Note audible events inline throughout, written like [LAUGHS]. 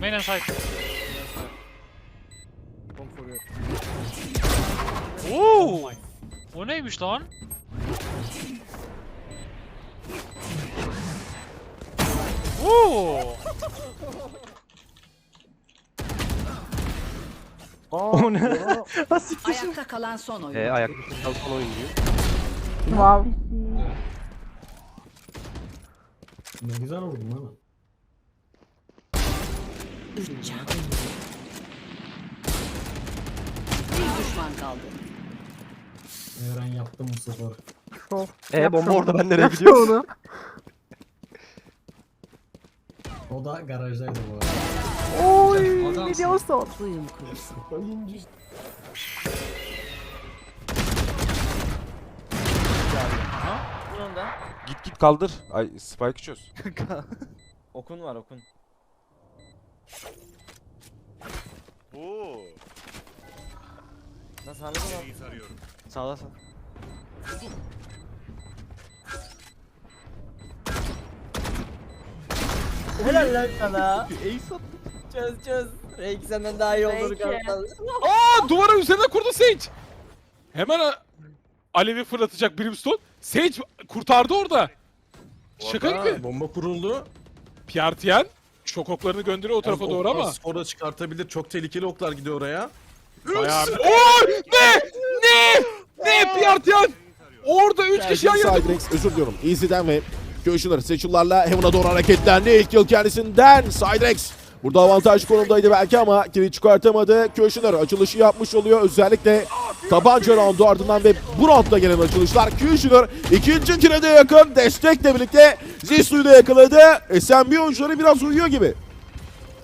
Main and side. Come for you. Oo! O neymiş lan? Oo! Aa, O ne? [LAUGHS] ya. Ayakta kalan son oyun. E, ayak kalkan oyuncuyu. Wow. Ne güzel vurdun lan. Üç can. Bir düşman kaldı. Eren yaptım bu sefer. Çok. E bomba orada ben nereye gidiyorum? onu. O da garajdaydı bu arada. Oy. Adamsın. Ne diyorsun? Duyum kurusu. Oyuncu. Bunun da Git git kaldır. Ay spike çöz. [LAUGHS] okun var okun. Oo. Nasıl anladın mı? Sağda sağ. Helal lan sana. Çöz çöz. Reik senden daha iyi olur Peki. kanka. Aa duvara üzerine kurdu Sage. Hemen a- alevi fırlatacak Brimstone. Sage kurtardı orada. Şaka gibi. Bomba kuruldu. Piertien şok oklarını gönderiyor o tarafa Yalnız doğru ama. Skora çıkartabilir. Çok tehlikeli oklar gidiyor oraya. Bayağı bir... Ne? Ne? Ne Piertien? Orada 3 kişi yan yana. Cydrex özür diliyorum. Easy'den ve Köşüler seçillerle Heaven'a doğru hareketlendi. İlk yıl kendisinden Cydrex. Burada avantaj konumdaydı belki ama kilit çıkartamadı. Köşüler açılışı yapmış oluyor. Özellikle tabanca roundu ardından ve bu roundda gelen açılışlar. Köşüler ikinci kire de yakın. Destekle birlikte Zisu'yu da yakaladı. SMB oyuncuları biraz uyuyor gibi.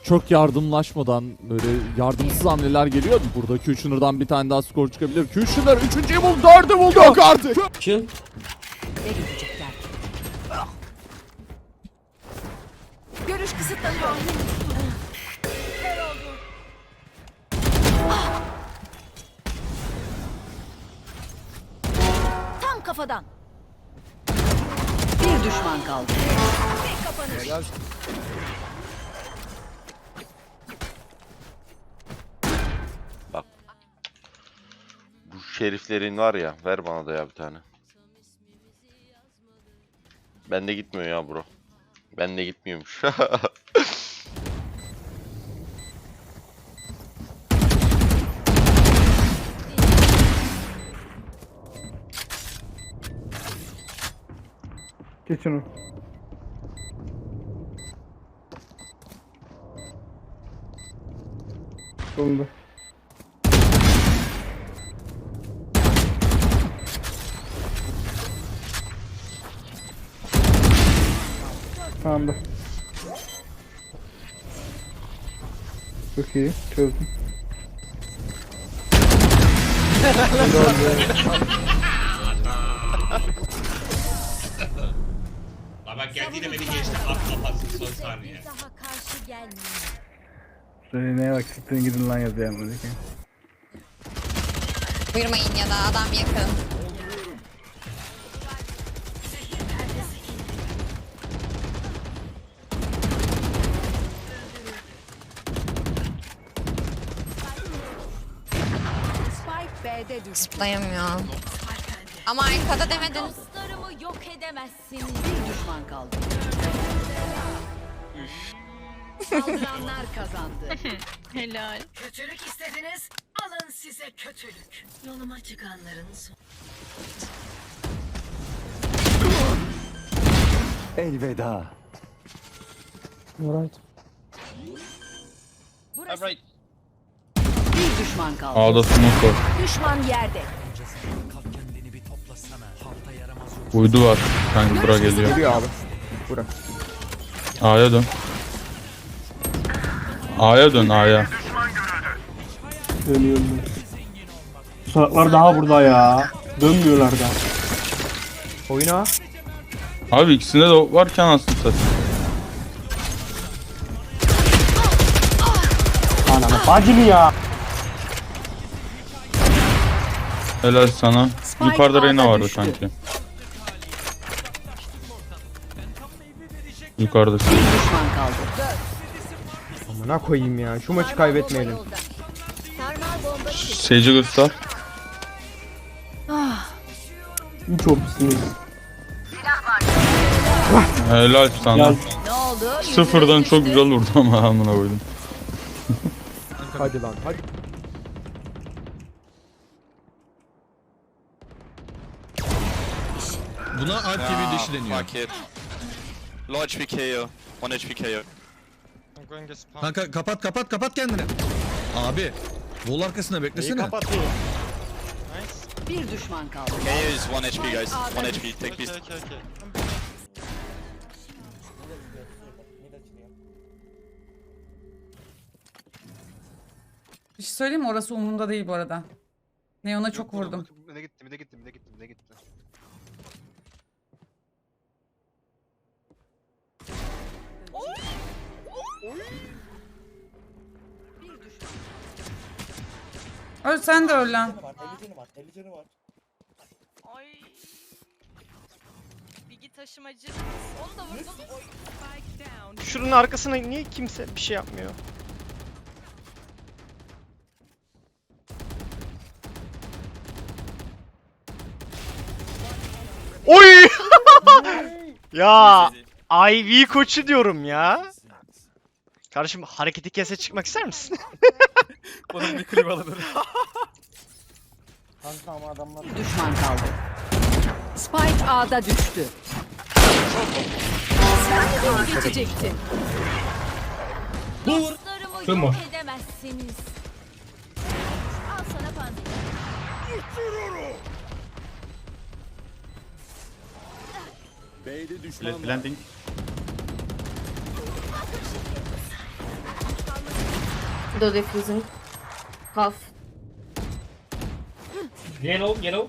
çok yardımlaşmadan böyle yardımsız hamleler geliyor. Burada Kushner'dan bir tane daha skor çıkabilir. Kushner 3. buldu, 4'ü buldu. Yok artık. Ne görecekler? Görüş kısıtlanıyor. Tam kafadan. Bir düşman kaldı. Bu şeriflerin var ya. Ver bana da ya bir tane. Bende gitmiyor ya bro. Bende gitmiyormuş. [LAUGHS] Geç onu. Solunda. Sağında. Çok iyi. Çözdüm. [LAUGHS] bak geldi yine beni geçti. Kapatsın son saniye. Daha karşı gelmiyor. Bak siktirin gidin lan yazıyor. Buyurmayın ya da adam yakın. Spike B'de düştü. Zıplayamıyor. Ama arkada demediniz. Dostlarımı yok edemezsin. Düşman kaldı. Saldıranlar kazandı. [LAUGHS] Helal. Kötülük istediniz, alın size kötülük. Yoluma çıkanların son. Elveda. Alright. Burası. Bir düşman kaldı. Ağda smoke var. Düşman yerde. Uydu var. Kanka bura geliyor. Geliyor abi. A'ya dön. A'ya dön A'ya. Dönüyorum ben. Salaklar daha burada ya. Dönmüyorlar da. Oyna. Abi ikisinde de varken aslında satayım. Ananı bacını ya. Helal sana. Yukarıda Reyna vardı sanki. Yukarıda. düşman kaldı. Amına koyayım ya. Şu maçı kaybetmeyelim. Sage'i göster. Çok iyisiniz. Helal sana. Ya Ne oldu? Sıfırdan çok güzel vurdu ama amına koydum. [LAUGHS] Hadi lan hadi. Buna alt TV dişi deniyor. Low HP KO. 1 HP KO. Kanka kapat kapat kapat kendini. Abi. Wall arkasına beklesene. Bir düşman kaldı. KO is 1 HP guys. 1 HP. Take beast. Bir şey söyleyeyim mi? Orası umurumda değil bu arada. Neon'a çok vurdum. Ne gitti, ne gitti, ne gitti, ne gitti. Öl sen de öl lan. Ay. Bilgi taşımacı. Onu da vurdum. Şunun arkasına niye kimse bir şey yapmıyor? Oy! [LAUGHS] ya IV koçu diyorum ya. Kardeşim hareketi kese çıkmak ister misin? [LAUGHS] Bunun bir klip alınır. [LAUGHS] Düşman kaldı. Spike A'da düştü. Sen de mi geçecektin? Dostlarımı yok edemezsiniz. Al sana pandik. B'de düşman var. Planting. Do defusing. Half. Yellow, yellow.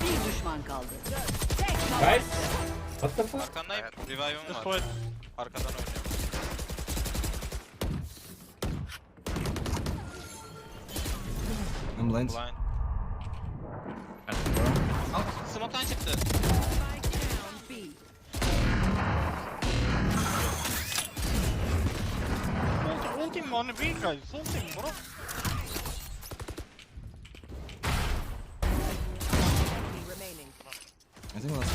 Bir düşman kaldı. Guys. What the fuck? Arkandayım. Revive'ım var. Arkadan oynuyor. I'm blind. Blind. Smoke'tan çıktı. Ultim on the guys. Ultim bro. I think last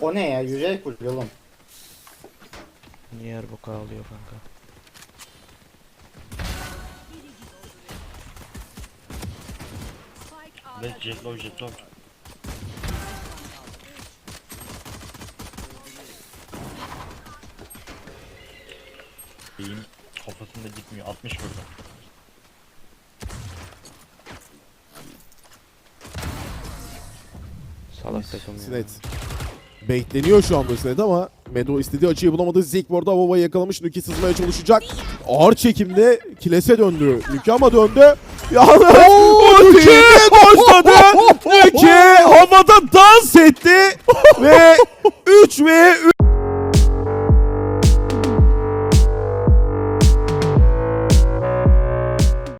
O ne ya? Yüzey kuruyor oğlum. Niye her boka alıyor kanka? Jetlow jetlow. Beyim kafasında gitmiyor. 60 vurdum. Salak takım ya. Bekleniyor şu anda Sinet ama Medo istediği açıyı bulamadı. Zik bu arada Avova'yı yakalamış. Nuki sızmaya çalışacak. Ağır çekimde Kiles'e döndü. Nuki ama döndü. Yalnız Nuki başladı. [LAUGHS] Nuki havada dans etti. ve [LAUGHS] 3 ve 3.